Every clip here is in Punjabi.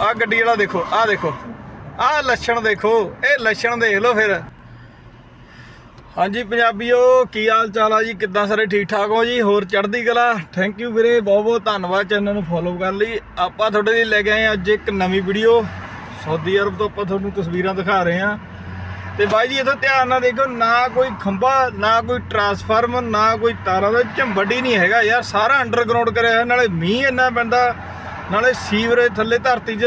ਆ ਗੱਡੀ ਵਾਲਾ ਦੇਖੋ, ਆ ਦੇਖੋ। ਆ ਲੱਛਣ ਦੇਖੋ, ਇਹ ਲੱਛਣ ਦੇਖ ਲਓ ਫਿਰ। ਹਾਂਜੀ ਪੰਜਾਬੀਓ, ਕੀ ਹਾਲ ਚਾਲ ਆ ਜੀ? ਕਿੱਦਾਂ ਸਾਰੇ ਠੀਕ ਠਾਕ ਹੋ ਜੀ? ਹੋਰ ਚੜ੍ਹਦੀ ਕਲਾ? ਥੈਂਕ ਯੂ ਵੀਰੇ ਬਹੁਤ ਬਹੁਤ ਧੰਨਵਾਦ ਚੈਨਲ ਨੂੰ ਫੋਲੋ ਕਰਨ ਲਈ। ਆਪਾਂ ਤੁਹਾਡੇ ਲਈ ਲੈ ਕੇ ਆਏ ਅੱਜ ਇੱਕ ਨਵੀਂ ਵੀਡੀਓ। ਸਾਊਦੀ ਅਰਬ ਤੋਂ ਆਪਾਂ ਤੁਹਾਨੂੰ ਤਸਵੀਰਾਂ ਦਿਖਾ ਰਹੇ ਹਾਂ। ਤੇ ਬਾਈ ਜੀ, ਇੱਥੇ ਧਿਆਨ ਨਾਲ ਦੇਖੋ ਨਾ ਕੋਈ ਖੰਭਾ, ਨਾ ਕੋਈ ਟਰਾਂਸਫਾਰਮਰ ਨਾ ਕੋਈ ਤਾਰਾਂ ਦਾ ਝੰਬੜੀ ਨਹੀਂ ਹੈਗਾ ਯਾਰ। ਸਾਰਾ ਅੰਡਰਗਰਾਉਂਡ ਕਰਿਆ ਹੋਇਆ, ਨਾਲੇ ਮੀਂਹ ਇੰਨਾ ਪੈਂਦਾ। ਨਾਲੇ ਸੀਵਰੇਜ ਥੱਲੇ ਧਰਤੀ 'ਚ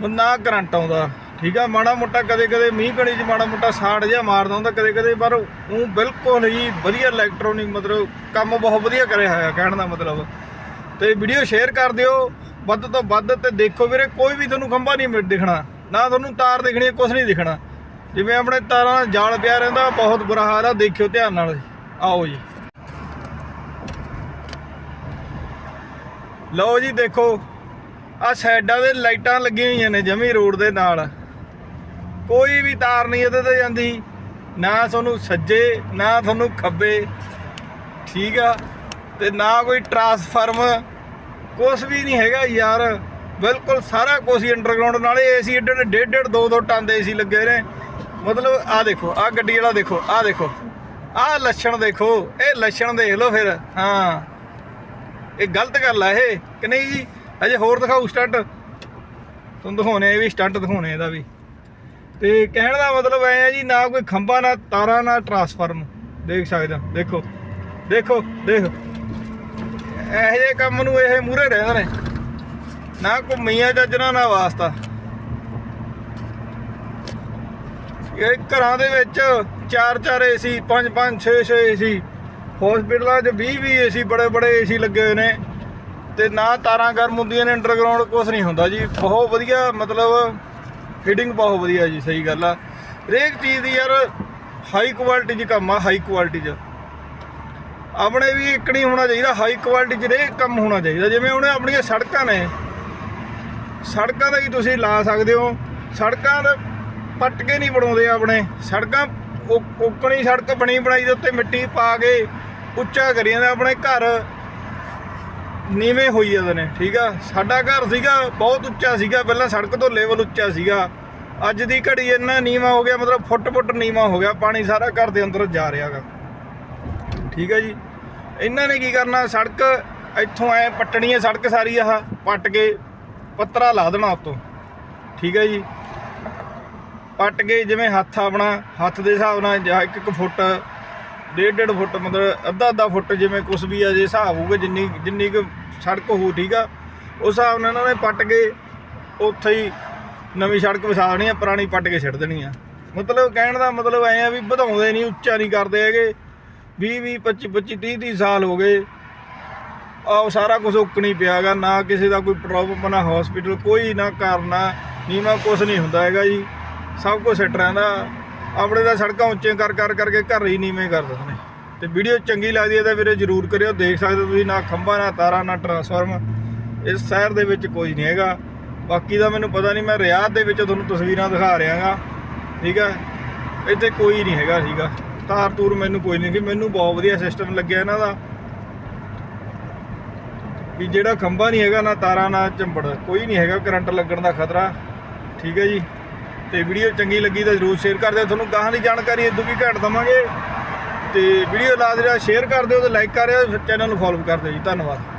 ਨਾ ਕਰੰਟ ਆਉਂਦਾ। ਠੀਕ ਆ, ਮਾੜਾ ਮੋਟਾ ਕਦੇ ਕਦੇ ਮੀਂਹ ਕਣੀ 'ਚ ਮਾੜਾ ਮੋਟਾ ਸਾੜ ਜਿਹਾ ਮਾਰਦਾ ਹੁੰਦਾ ਕਦੇ ਕਦੇ ਪਰ ਉਹ ਬਿਲਕੁਲ ਹੀ ਵਧੀਆ ਇਲੈਕਟ੍ਰੋਨਿਕ ਮਤਲਬ ਕੰਮ ਬਹੁਤ ਵਧੀਆ ਕਰਿਆ ਹੋਇਆ, ਕਹਿਣ ਦਾ ਮਤਲਬ। ਤੇ ਵੀਡੀਓ ਸ਼ੇਅਰ ਕਰ ਦਿਓ, ਵੱਧ ਤੋਂ ਵੱਧ ਤੇ ਦੇਖੋ ਵੀਰੇ, ਕੋਈ ਵੀ ਤੁਹਾਨੂੰ ਖੰਭਾ ਨਹੀਂ ਮਿਲ ਦਿਖਣਾ। ਨਾ ਤੁਹਾਨੂੰ ਤਾਰ ਦਿਖਣੀ ਕੁਝ ਨਹੀਂ ਦਿਖਣਾ। ਜਿਵੇਂ ਆਪਣੇ ਤਾਰਾਂ ਨਾਲ ਜਾਲ ਪਿਆ ਰਹਿੰਦਾ, ਬਹੁਤ ਬੁਰਾ ਹਾਲ ਆ, ਦੇਖਿਓ ਧਿਆਨ ਨਾਲ। ਆਓ ਜੀ। ਲਓ ਜੀ, ਦੇਖੋ। ਆ ਸਾਈਡਾਂ ਦੇ ਲਾਈਟਾਂ ਲੱਗੀਆਂ ਹੋਈਆਂ ਨੇ ਜਮੀ ਰੋਡ ਦੇ ਨਾਲ। ਕੋਈ ਵੀ ਤਾਰ ਨਹੀਂ ਇਹਦੇ ਤੇ ਜਾਂਦੀ। ਨਾ ਤੁਹਾਨੂੰ ਸੱਜੇ, ਨਾ ਤੁਹਾਨੂੰ ਖੱਬੇ। ਠੀਕ ਆ? ਤੇ ਨਾ ਕੋਈ ਟਰਾਂਸਫਾਰਮ। ਕੁਛ ਵੀ ਨਹੀਂ ਹੈਗਾ ਯਾਰ। ਬਿਲਕੁਲ ਸਾਰਾ ਕੁਝ ਹੀ ਅੰਡਰਗਰਾਉਂਡ ਨਾਲੇ ਏਸੀ ਏਡੇ ਏਡੇ ਡੇਢ ਡੇਢ, ਦੋ ਦੋ ਟਨ ਦੇ ਏਸੀ ਲੱਗੇ ਨੇ। ਮਤਲਬ ਆ ਦੇਖੋ, ਆ ਗੱਡੀ ਵਾਲਾ ਦੇਖੋ, ਆ ਦੇਖੋ। ਆ ਲੱਛਣ ਦੇਖੋ, ਇਹ ਲੱਛਣ ਦੇਖ ਲਓ ਫਿਰ। ਹਾਂ। ਇਹ ਗਲਤ ਗੱਲ ਆ ਇਹ, ਕਿ ਨਹੀਂ ਜੀ? ਅਜੇ ਹੋਰ ਦਿਖਾਓ ਸਟੰਟ। ਤੁਹਾਨੂੰ ਦਿਖਾਉਣੇ ਇਹ ਵੀ, ਸਟੰਟ ਦਿਖਾਉਣੇ ਇਹਦਾ ਵੀ। ਤੇ ਕਹਿਣ ਦਾ ਮਤਲਬ ਐ ਆ ਜੀ, ਨਾ ਕੋਈ ਖੰਭਾ, ਨਾ ਤਾਰਾਂ, ਨਾ ਟਰਾਂਸਫਾਰਮ ਦੇਖ ਸਕਦੇ ਹੋ, ਦੇਖੋ ਦੇਖੋ, ਦੇਖ। ਇਹੋ ਜਿਹੇ ਕੰਮ ਨੂੰ ਇਹ ਮੂਰੇ ਰਹਿੰਦੇ ਨੇ। ਨਾ ਘੁੰਮੀਆਂ ਚੱਜਣਾ, ਨਾ ਵਾਸਤਾ। ਇਹ ਘਰਾਂ ਦੇ ਵਿੱਚ ਚਾਰ ਚਾਰ ਏਸੀ, ਪੰਜ ਪੰਜ 6 6 ਏਸੀ। ਹਸਪੀਟਲਾਂ 'ਚ 20 20 ਏਸੀ, ਬੜੇ ਬੜੇ ਏਸੀ ਲੱਗੇ ਹੋਏ ਨੇ। ਤੇ ਨਾ ਤਾਰਾਂ ਗਰਮ ਹੁੰਦੀਆਂ ਨੇ ਅੰਡਰਗਰਾਉਂਡ ਕੁਝ ਨਹੀਂ ਹੁੰਦਾ ਜੀ। ਬਹੁਤ ਵਧੀਆ, ਮਤਲਬ ਫਿਟਿੰਗ ਬਹੁਤ ਵਧੀਆ ਜੀ, ਸਹੀ ਗੱਲ ਆ। ਹਰੇਕ ਚੀਜ਼ ਦੀ ਯਾਰ ਹਾਈ ਕੁਆਲਿਟੀ 'ਚ ਕੰਮ ਆ ਹਾਈ ਕੁਆਲਿਟੀ 'ਚ। ਆਪਣੇ ਵੀ ਇੱਕ ਨਹੀਂ ਹੋਣਾ ਚਾਹੀਦਾ ਹਾਈ ਕੁਆਲਿਟੀ 'ਚ ਹਰੇਕ ਕੰਮ ਹੋਣਾ ਚਾਹੀਦਾ। ਜਿਵੇਂ ਉਹਨੇ ਆਪਣੀਆਂ ਸੜਕਾਂ ਨੇ, ਸੜਕਾਂ ਦਾ ਹੀ ਤੁਸੀਂ ਲਾ ਸਕਦੇ ਹੋ। ਸੜਕਾਂ ਦਾ ਪੱਟ ਕੇ ਨਹੀਂ ਬਣਾਉਂਦੇ ਆਪਣੇ। ਸੜਕਾਂ ਉਹ- ਉੱਕਣੀ ਸੜਕ ਬਣੀ ਬਣਾਈ ਦੇ ਉੱਤੇ ਮਿੱਟੀ ਪਾ ਕੇ ਉੱਚਾ ਕਰੀ ਜਾਂਦੇ ਆਪਣੇ ਘਰ। ਨੀਵੇਂ ਹੋਈ ਜਾਂਦੇ ਨੇ, ਠੀਕ ਆ? ਸਾਡਾ ਘਰ ਸੀਗਾ, ਬਹੁਤ ਉੱਚਾ ਸੀਗਾ, ਪਹਿਲਾਂ ਸੜਕ ਤੋਂ ਲੈਵਲ ਉੱਚਾ ਸੀਗਾ। ਅੱਜ ਦੀ ਘੜੀ ਇੰਨਾ ਨੀਵਾਂ ਹੋ ਗਿਆ, ਮਤਲਬ ਫੁੱਟ ਫੁੱਟ ਨੀਵਾਂ ਹੋ ਗਿਆ, ਪਾਣੀ ਸਾਰਾ ਘਰ ਦੇ ਅੰਦਰ ਜਾ ਰਿਹਾਗਾ ਠੀਕ ਹੈ ਜੀ? ਇਹਨਾਂ ਨੇ ਕੀ ਕਰਨਾ, ਸੜਕ ਇੱਥੋਂ ਐ ਪੱਟਣੀ ਹੈ ਸੜਕ ਸਾਰੀ ਆਹ ਪੱਟ ਕੇ, ਪੱਤਰਾ ਲਾ ਦੇਣਾ ਉੱਤੋਂ। ਠੀਕ ਹੈ ਜੀ? ਪੱਟ ਕੇ ਜਿਵੇਂ ਹੱਥ ਆਪਣਾ, ਹੱਥ ਦੇ ਹਿਸਾਬ ਨਾਲ ਜਾਂ ਇੱਕ ਇੱਕ ਫੁੱਟ ਡੇਢ ਡੇਢ ਫੁੱਟ ਮਤਲਬ ਅੱਧਾ ਅੱਧਾ ਫੁੱਟ ਜਿਵੇਂ ਕੁਛ ਵੀ ਆ, ਜੇ ਹਿਸਾਬ ਹੋਊਗਾ ਜਿੰਨੀ ਜਿੰਨੀ ਕੁ ਸੜਕ ਹੋਊ, ਠੀਕ ਆ। ਉਸ ਹਿਸਾਬ ਨਾਲ ਇਹਨਾਂ ਨੇ ਪੱਟ ਕੇ ਉੱਥੇ ਹੀ ਨਵੀਂ ਸੜਕ ਵਿਛਾ ਦੇਣੀ ਆ, ਪੁਰਾਣੀ ਪੱਟ ਕੇ ਛੱਡ ਦੇਣੀ ਆ। ਮਤਲਬ ਕਹਿਣ ਦਾ ਮਤਲਬ ਐ ਆ ਵੀ ਵਧਾਉਂਦੇ ਨਹੀਂ, ਉੱਚਾ ਨਹੀਂ ਕਰਦੇ ਹੈਗੇ। 20 20 25 25 30 30 ਸਾਲ ਹੋ ਗਏ। ਆਹ ਸਾਰਾ ਕੁਝ ਉੱਕਣੀ ਪਿਆਗਾ ਨਾ ਕਿਸੇ ਦਾ ਕੋਈ ਪ੍ਰੋਬਲਮ ਨਾ ਹਸਪੀਟਲ ਕੋਈ ਨਾ ਕਰਨਾ ਨੀਮਾ ਕੁਝ ਨਹੀਂ ਹੁੰਦਾ ਹੈਗਾ ਜੀ। ਸਭ ਕੁਝ ਸਿੱਟ ਰਹਿੰਦਾ। ਆਪਣੇ ਦਾ ਸੜਕਾਂ ਉੱਚੀਆਂ ਕਰ ਕਰ ਕਰਕੇ ਘਰ ਹੀ ਨੀਵੇਂ ਕਰ ਦਿੰਦੇ। ਨੇ ਤੇ ਵੀਡੀਓ ਚੰਗੀ ਲੱਗਦੀ ਹੈ ਤਾਂ ਵੀਰੇ ਜਰੂਰ ਕਰਿਓ। ਦੇਖ ਸਕਦੇ ਹੋ ਤੁਸੀਂ ਨਾ ਖੰਭਾ, ਨਾ ਤਾਰਾ, ਨਾ ਟਰਾਂਸਫਾਰਮ ਇਸ ਸ਼ਹਿਰ ਦੇ ਵਿੱਚ ਕੋਈ ਨਹੀਂ ਹੈਗਾ। ਬਾਕੀ ਦਾ ਮੈਨੂੰ ਪਤਾ ਨਹੀਂ, ਮੈਂ ਰਿਆਤ ਦੇ ਵਿੱਚ ਤੁਹਾਨੂੰ ਤਸਵੀਰਾਂ ਦਿਖਾ ਰਿਹਾਗਾ। ਠੀਕ ਹੈ? ਇੱਥੇ ਕੋਈ ਨਹੀਂ ਹੈਗਾ ਸੀਗਾ। ਤਾਰ ਤੂਰ ਮੈਨੂੰ ਕੋਈ ਨਹੀਂ ਸੀ। ਮੈਨੂੰ ਬਹੁਤ ਵਧੀਆ ਸਿਸਟਮ ਲੱਗਿਆ ਇਹਨਾਂ ਦਾ। ਵੀ ਜਿਹੜਾ ਖੰਭਾ ਨਹੀਂ ਹੈਗਾ, ਨਾ ਤਾਰਾਂ, ਨਾ ਚੰਬੜ ਕੋਈ ਨਹੀਂ ਹੈਗਾ ਕਰੰਟ ਲੱਗਣ ਦਾ ਖਤਰਾ। ਠੀਕ ਹੈ ਜੀ? ਤੇ ਵੀਡੀਓ ਚੰਗੀ ਲੱਗੀ ਤਾਂ ਜਰੂਰ ਸ਼ੇਅਰ ਕਰ ਦਿਓ। ਤੁਹਾਨੂੰ ਗਾਹਾਂ ਦੀ ਜਾਣਕਾਰੀ ਇਦੋਂ ਵੀ ਘੱਟ ਦਵਾਂਗੇ। ਤੇ ਵੀਡੀਓ ਲਾਜ਼ਮੀ ਸ਼ੇਅਰ ਕਰ ਦਿਓ ਤੇ ਲਾਈਕ ਕਰ ਦਿਓ, ਚੈਨਲ ਨੂੰ ਫੋਲੋ ਕਰ ਦਿਓ ਜੀ। ਧੰਨਵਾਦ।